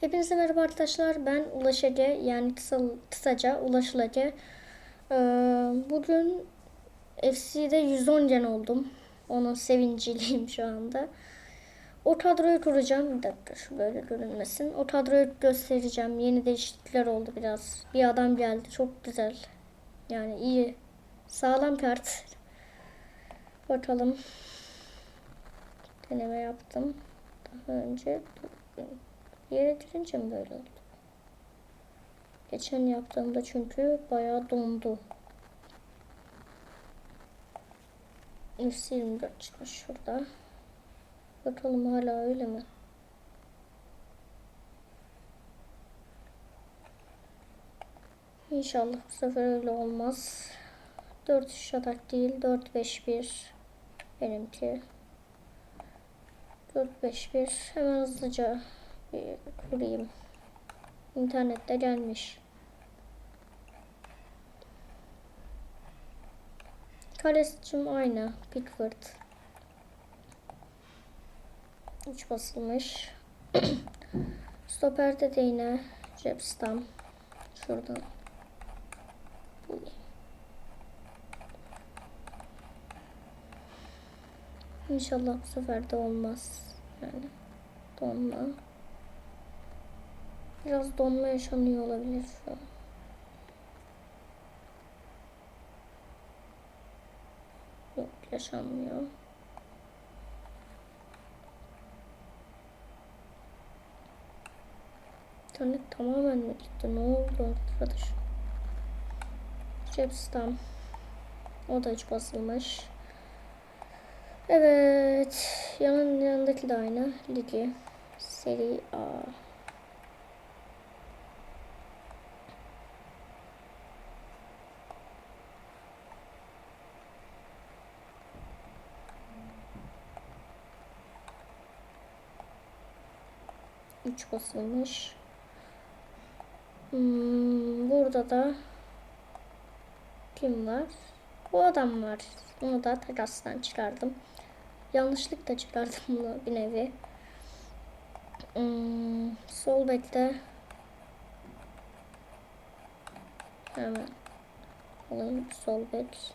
Hepinize merhaba arkadaşlar. Ben Ulaş Ege yani kısa, kısaca Ulaş Ege. Ee, bugün FC'de 110 gen oldum. Onun sevinciliyim şu anda. O kadroyu kuracağım. Bir dakika şu böyle görünmesin. O kadroyu göstereceğim. Yeni değişiklikler oldu biraz. Bir adam geldi. Çok güzel. Yani iyi. Sağlam kart. Bakalım. Deneme yaptım. Daha önce yere girince mi böyle oldu? Geçen yaptığımda çünkü bayağı dondu. F24 çıkmış şurada. Bakalım hala öyle mi? İnşallah bu sefer öyle olmaz. 4 3 atak değil 4 5 1 benimki. 4 5 1 hemen hızlıca kurayım. İnternette gelmiş. Kalesicim aynı. Pickford. 3 basılmış. Stoperde de yine Jebstam. Şuradan. İnşallah bu sefer de olmaz. Yani donma. Biraz donma yaşanıyor olabilir şu an. Yok yaşanmıyor. İnternet tamamen mi gitti? Ne oldu arkadaş? Jebstam. O da hiç basılmış. Evet. Yanın yanındaki de aynı. Ligi. Seri A. Üç basılmış. Hmm, burada da kim var? Bu adam var. Bunu da terastan çıkardım. Yanlışlıkla çıkardım bunu bir nevi. Hmm, sol bekte hemen alayım sol bek.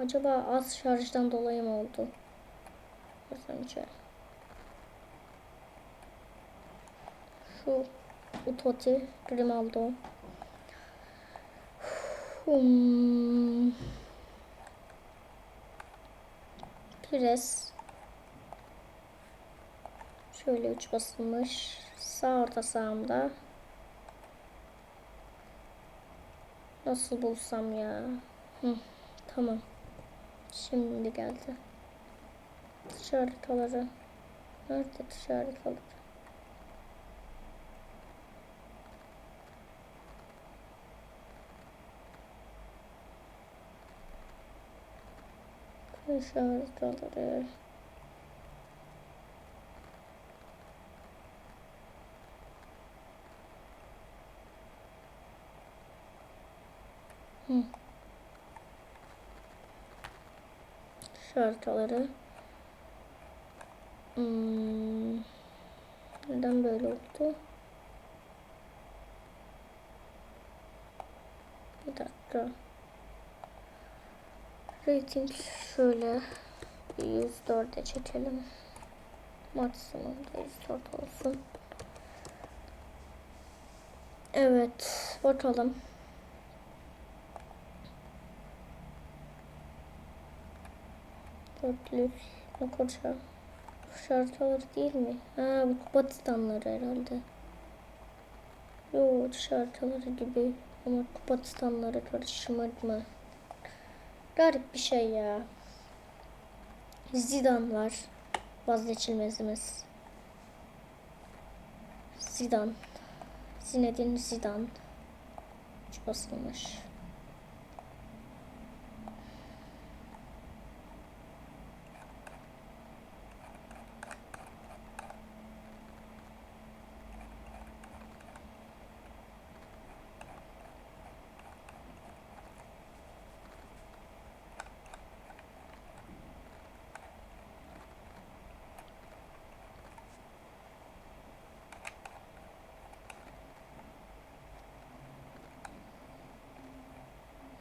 Acaba az şarjdan dolayı mı oldu? Az önce. Şu Utoti, Grimaldo. Hmm. Pires. Şöyle üç basılmış. Sağ orta sağımda. Nasıl bulsam ya? Hı, tamam. Şimdi geldi. Dış haritaları. Nerede dış haritaları? Dış haritaları. Hı. Dış haritaları. Hmm. Neden böyle oldu? Bir dakika. Rating şöyle 104'e çekelim. Maksimum da 104 olsun. Evet, bakalım. Dörtlük, Nokoça. Şartaları değil mi? Ha, bu Kupatistanları herhalde. Yo, şartaları gibi. Ama Kupatistanları karışmadı Garip bir şey ya. Zidane var. Vazgeçilmezimiz. Zidane. Zinedine Zidane. Hiç basılmış.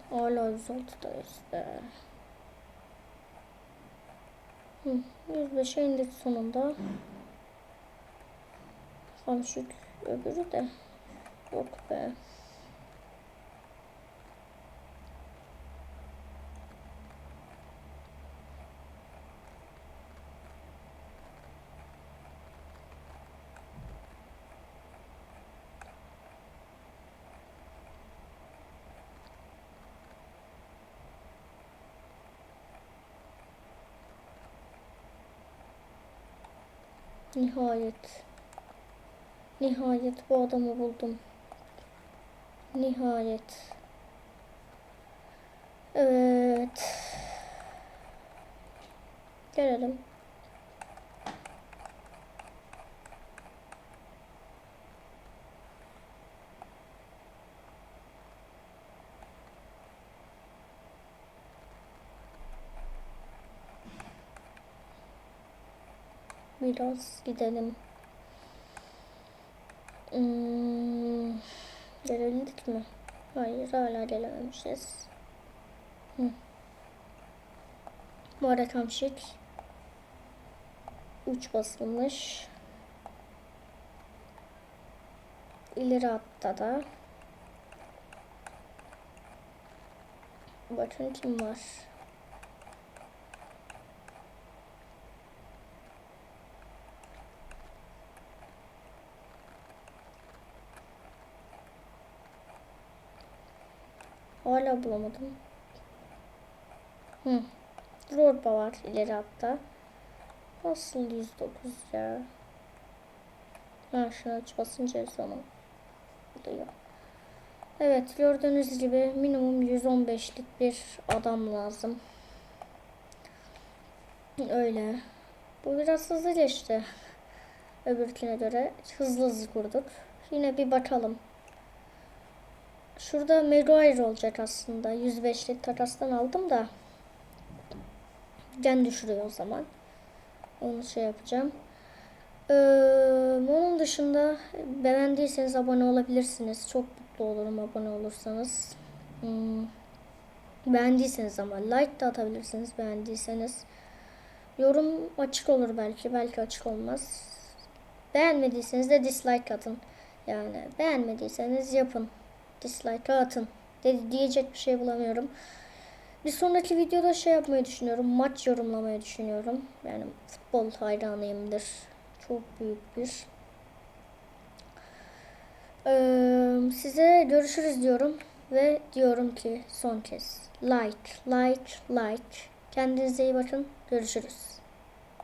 Hala 106'dayız be. Hı, 105'e indik sonunda. Hamşik öbürü de yok be. Nihayet. Nihayet bu adamı buldum. Nihayet. Evet. Gelelim. Biraz gidelim. Hmm, gelebildik mi? Hayır hala gelememişiz. Hı. Bu arada kamşik 3 basılmış. İleri hatta da Bakın kim var. Hala bulamadım. Hı. Zorba var ileri hatta. Nasıl 109 ya? Ha şuna aç basınca zaman oluyor. Evet gördüğünüz gibi minimum 115'lik bir adam lazım. Öyle. Bu biraz hızlı geçti. Öbürküne göre hızlı hızlı kurduk. Yine bir bakalım. Şurada Maguire olacak aslında. 105'lik takastan aldım da. Gen düşürüyor o zaman. Onu şey yapacağım. Ee, onun dışında beğendiyseniz abone olabilirsiniz. Çok mutlu olurum abone olursanız. Hmm. Beğendiyseniz ama like da atabilirsiniz beğendiyseniz. Yorum açık olur belki. Belki açık olmaz. Beğenmediyseniz de dislike atın. Yani beğenmediyseniz yapın. Dislike atın. Dedi, diyecek bir şey bulamıyorum. Bir sonraki videoda şey yapmayı düşünüyorum. Maç yorumlamayı düşünüyorum. Yani futbol hayranıyımdır. Çok büyük bir. Ee, size görüşürüz diyorum. Ve diyorum ki son kez like, like, like. Kendinize iyi bakın. Görüşürüz.